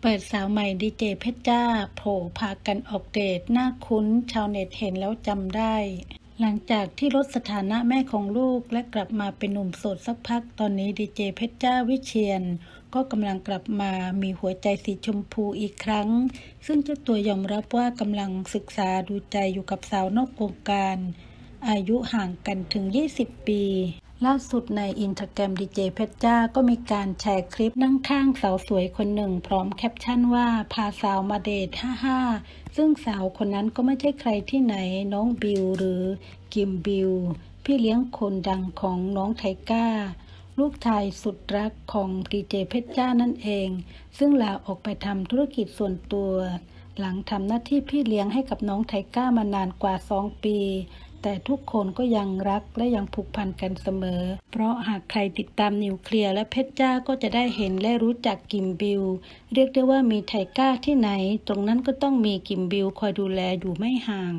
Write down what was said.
เปิดสาวใหม่ดีเจเพชรจ้า โผล่พากันออกเดทหน้าคุ้น ชาวเน็ตเห็นแล้วจำได้ หลังจากที่ลดสถานะแม่ของลูกและกลับมาเป็นหนุ่มโสดสักพัก ตอนนี้ดีเจเพชรจ้าวิเชียน ก็กำลังกลับมามีหัวใจสีชมพูอีกครั้ง ซึ่งเจ้าตัวยอมรับว่ากำลังศึกษาดูใจอยู่กับสาวนอกวงการ อายุห่างกันถึง 20 ปี ล่าสุดในอินสตาแกรมดีเจเพชรจ้าก็มีการแชร์คลิปนั่งข้างสาวสวยคนหนึ่ง พร้อมแคปชั่นว่าพาสาวมาเดท55ซึ่งสาวคนนั้นก็ไม่ใช่ใครที่ไหนน้องบิวหรือกิมบิว พี่เลี้ยงคนดังของน้องไทก้า ลูกชายสุดรักของดีเจเพชรจ้านั่นเอง ซึ่งลาออกไปทำธุรกิจส่วนตัว หลังทำหน้าที่พี่เลี้ยงให้กับน้องไทก้ามานานกว่า 2 ปี แต่ทุกคนก็ยังรักและยังผูกพันกันเสมอ เพราะหากใครติดตามนิวเคลียร์และเพชรจ้าก็จะได้เห็นและรู้จักกิมบิลเรียกได้ว่ามีไทก้าที่ไหน ตรงนั้นก็ต้องมีกิมบิลคอยดูแลอยู่ไม่ห่าง